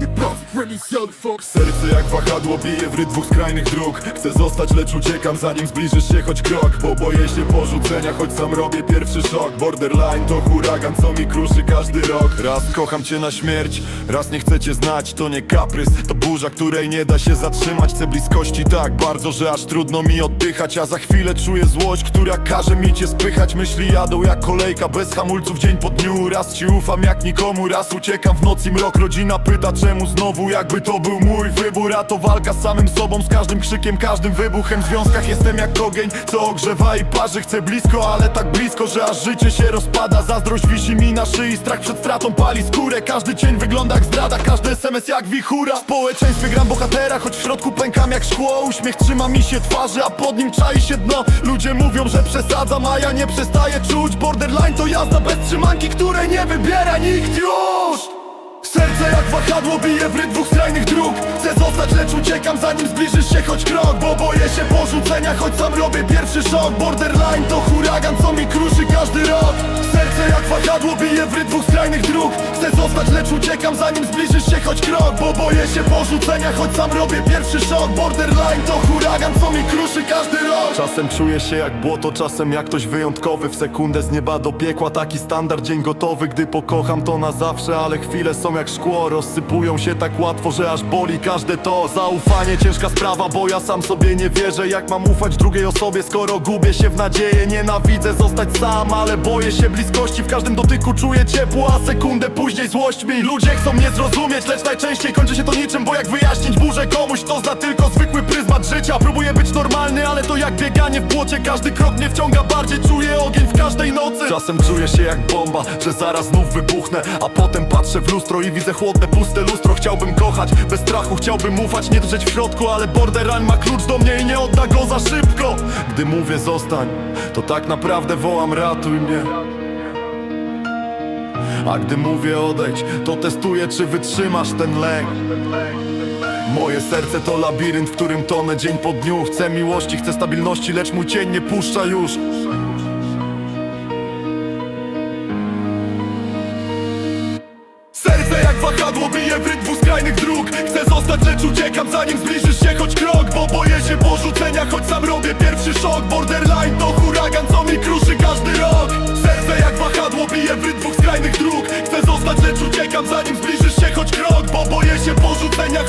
hit the. Serce jak wahadło bije w dwóch skrajnych dróg. Chcę zostać, lecz uciekam zanim zbliżysz się choć krok. Bo boję się porzucenia, choć sam robię pierwszy szok. Borderline to huragan, co mi kruszy każdy rok. Raz kocham cię na śmierć, raz nie chcę cię znać To nie kaprys, to burza, której nie da się zatrzymać. Chcę bliskości tak bardzo, że aż trudno mi oddychać. A za chwilę czuję złość, która każe mi cię spychać. Myśli jadą jak kolejka, bez hamulców dzień po dniu. Raz ci ufam jak nikomu, raz uciekam w noc i mrok. Rodzina pyta czemu znowu, jakby to był mój wybór A to walka z samym sobą, z każdym krzykiem, każdym wybuchem. W związkach jestem jak ogień, co ogrzewa i parzy. Chcę blisko, ale tak blisko, że aż życie się rozpada. Zazdrość wisi mi na szyi, strach przed stratą pali skórę. Każdy cień wygląda jak zdrada, każdy SMS jak wichura. W społeczeństwie gram bohatera, choć w środku pękam jak szkło. Uśmiech trzyma mi się twarzy, a pod nim czai się dno. Ludzie mówią, że przesadzam, a ja nie przestaję czuć. Borderline to jazda bez trzymanki, której nie wybiera nikt już Serce jak wahadło bije w rytm dwóch skrajnych dróg. Chcę zostać, lecz uciekam zanim zbliżysz się choć krok Bo boję się porzucenia, choć sam robię pierwszy szok. Borderline to huragan, co mi kruszy każdy rok. Serce jak wahadło bije w rytm dwóch skrajnych dróg. Chcę zostać, lecz uciekam zanim zbliżysz się choć krok Bo boję się porzucenia, choć sam robię pierwszy szok. Borderline to huragan, co mi kruszy każdy rok. Czasem czuję się jak błoto, czasem jak ktoś wyjątkowy. W sekundę z nieba do piekła, taki standard, dzień gotowy. Gdy pokocham to na zawsze, ale chwile są jak szkło. Rozsypują się tak łatwo, że aż boli każde to. Zaufanie ciężka sprawa, bo ja sam sobie nie wierzę. Jak mam ufać drugiej osobie, skoro gubię się w nadzieję? Nienawidzę zostać sam, ale boję się bliskości. W każdym dotyku czuję ciepło, a sekundę później złość mi. Ludzie chcą mnie zrozumieć, lecz najczęściej kończy się to niczym Bo jak wyjaśnić burzę komuś, to zna tylko zwykły pryzmat życia. Próbuję być normalny, ale to jak bieganie w błocie. Każdy krok mnie wciąga bardziej, czuję ogień w każdej nocy. Czasem czuję się jak bomba, że zaraz znów wybuchnę A potem patrzę w lustro i widzę chłodne, puste lustro. Chciałbym kochać, bez strachu chciałbym ufać Nie drżeć w środku, ale borderline ma klucz do mnie i nie odda go za szybko. Gdy mówię zostań, to tak naprawdę wołam ratuj mnie a gdy mówię odejdź, to testuję czy wytrzymasz ten lęk Moje serce to labirynt, w którym tonę dzień po dniu. Chcę miłości, chcę stabilności, lecz mój cień nie puszcza już. Serce jak wahadło bije w rytm skrajnych dróg. Chcę zostać, lecz uciekam zanim zbliżysz się choć krok. Bo boję się porzucenia, choć sam robię pierwszy szok. Borderline to huragan, co mi kruszy uciekam zanim zbliżysz się choć krok Bo boję się porzucenia,